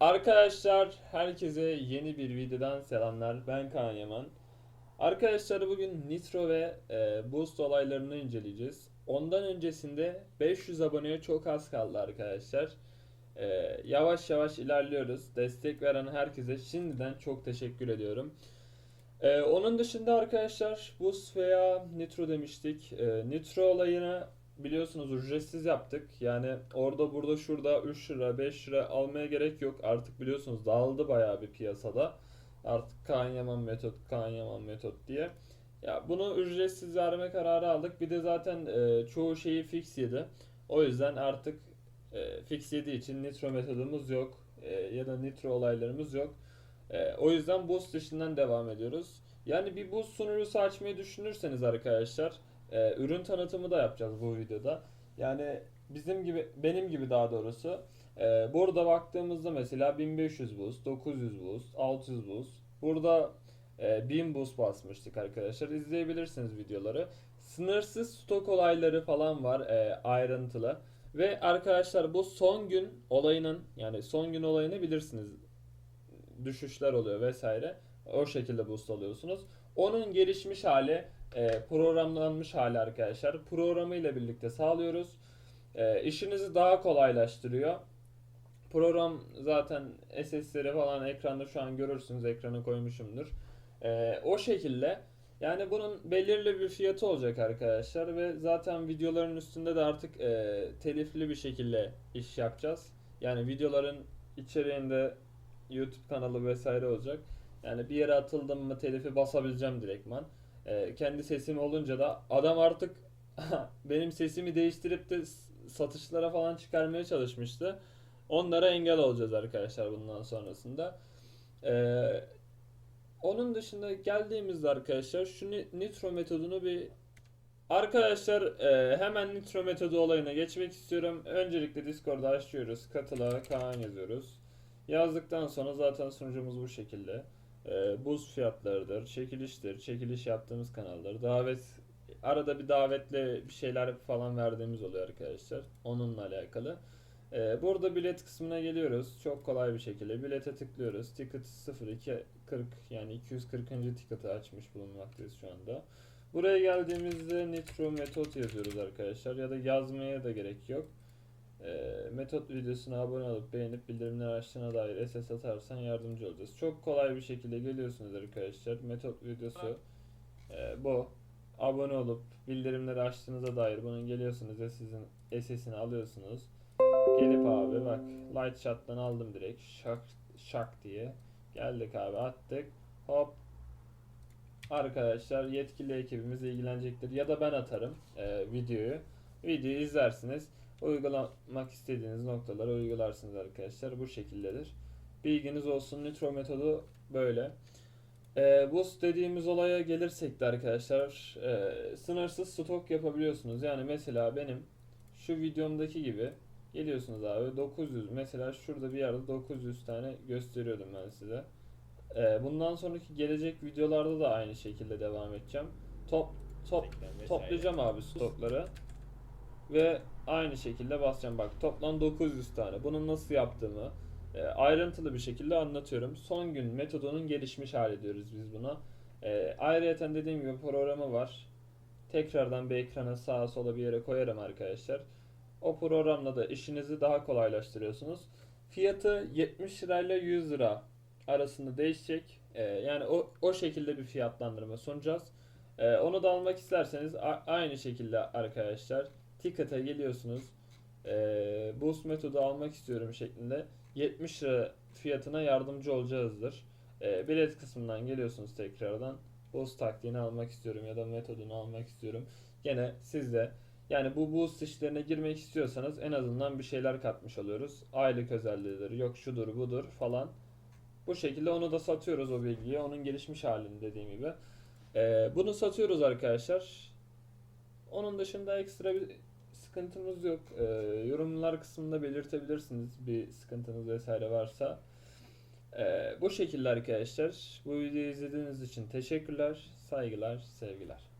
Arkadaşlar herkese yeni bir videodan selamlar. Ben Kaan Yaman. Arkadaşlar bugün Nitro ve e, Boost olaylarını inceleyeceğiz. Ondan öncesinde 500 aboneye çok az kaldı arkadaşlar. E, yavaş yavaş ilerliyoruz. Destek veren herkese şimdiden çok teşekkür ediyorum. E, onun dışında arkadaşlar Boost veya Nitro demiştik. E, Nitro olayını biliyorsunuz ücretsiz yaptık. Yani orada burada şurada 3 lira 5 lira almaya gerek yok. Artık biliyorsunuz dağıldı bayağı bir piyasada. Artık Kaan Yaman metot, Kaan Yaman metot diye. Ya bunu ücretsiz verme kararı aldık. Bir de zaten e, çoğu şeyi fix yedi. O yüzden artık e, fix yediği için nitro metodumuz yok. E, ya da nitro olaylarımız yok. E, o yüzden boost dışından devam ediyoruz. Yani bir boost sunucusu açmayı düşünürseniz arkadaşlar ee, ürün tanıtımı da yapacağız bu videoda. Yani bizim gibi, benim gibi daha doğrusu. e, burada baktığımızda mesela 1500 boost, 900 boost, 600 boost. Burada e, 1000 boost basmıştık arkadaşlar. İzleyebilirsiniz videoları. Sınırsız stok olayları falan var e, ayrıntılı. Ve arkadaşlar bu son gün olayının yani son gün olayını bilirsiniz. Düşüşler oluyor vesaire. O şekilde boost alıyorsunuz. Onun gelişmiş hali e, programlanmış hali arkadaşlar. Programı ile birlikte sağlıyoruz. E, işinizi daha kolaylaştırıyor. Program zaten SS'leri falan ekranda şu an görürsünüz. Ekrana koymuşumdur. E, o şekilde yani bunun belirli bir fiyatı olacak arkadaşlar ve zaten videoların üstünde de artık e, telifli bir şekilde iş yapacağız. Yani videoların içeriğinde YouTube kanalı vesaire olacak. Yani bir yere atıldım mı telifi basabileceğim direktman. Ee, kendi sesim olunca da adam artık benim sesimi değiştirip de satışlara falan çıkarmaya çalışmıştı. Onlara engel olacağız arkadaşlar bundan sonrasında. Ee, onun dışında geldiğimizde arkadaşlar şu ni- nitro metodunu bir Arkadaşlar e, hemen nitro metodu olayına geçmek istiyorum. Öncelikle Discord'da açıyoruz. Katıla Kaan yazıyoruz. Yazdıktan sonra zaten sunucumuz bu şekilde. E, buz fiyatlarıdır, çekiliştir, çekiliş yaptığımız kanaldır. Davet arada bir davetle bir şeyler falan verdiğimiz oluyor arkadaşlar. Onunla alakalı. E, burada bilet kısmına geliyoruz. Çok kolay bir şekilde bilete tıklıyoruz. Ticket 0240 yani 240. ticket'ı açmış bulunmaktayız şu anda. Buraya geldiğimizde Nitro metot yazıyoruz arkadaşlar ya da yazmaya da gerek yok. Ee, metot videosuna abone olup beğenip bildirimler açtığına dair SS atarsan yardımcı olacağız. Çok kolay bir şekilde geliyorsunuz arkadaşlar. Metot videosu e, bu. Abone olup bildirimleri açtığınıza dair bunun geliyorsunuz ve sizin SS'ini alıyorsunuz. Gelip abi bak light shot'tan aldım direkt şak şak diye. Geldik abi attık. Hop arkadaşlar yetkili ekibimiz ilgilenecektir ya da ben atarım e, videoyu. Videoyu izlersiniz. Uygulamak istediğiniz noktalara uygularsınız arkadaşlar. Bu şekildedir. Bilginiz olsun. Nitro metodu böyle. E, boost dediğimiz olaya gelirsek de arkadaşlar e, sınırsız stok yapabiliyorsunuz. Yani mesela benim şu videomdaki gibi geliyorsunuz abi 900 mesela şurada bir yerde 900 tane gösteriyordum ben size. Ee, bundan sonraki gelecek videolarda da aynı şekilde devam edeceğim. Top top toplayacağım abi stokları ve aynı şekilde basacağım. Bak toplam 900 tane. Bunu nasıl yaptığımı e, ayrıntılı bir şekilde anlatıyorum. Son gün metodunun gelişmiş hali diyoruz biz buna. E, ayrıyeten dediğim gibi programı var. Tekrardan bir ekrana sağa sola bir yere koyarım arkadaşlar. O programla da işinizi daha kolaylaştırıyorsunuz. Fiyatı 70 lirayla 100 lira arasında değişecek. Ee, yani o, o şekilde bir fiyatlandırma sunacağız. Ee, onu da almak isterseniz aynı şekilde arkadaşlar ticket'a geliyorsunuz. Ee, boost metodu almak istiyorum şeklinde 70 lira fiyatına yardımcı olacağızdır. Ee, bilet kısmından geliyorsunuz tekrardan. Boost taktiğini almak istiyorum ya da metodunu almak istiyorum. Gene sizde yani bu boost işlerine girmek istiyorsanız en azından bir şeyler katmış oluyoruz. Aylık özellikleri yok şudur budur falan. Bu şekilde onu da satıyoruz o bilgiyi. Onun gelişmiş halini dediğim gibi. Ee, bunu satıyoruz arkadaşlar. Onun dışında ekstra bir sıkıntımız yok. Ee, yorumlar kısmında belirtebilirsiniz bir sıkıntınız vesaire varsa. Ee, bu şekilde arkadaşlar. Bu videoyu izlediğiniz için teşekkürler, saygılar, sevgiler.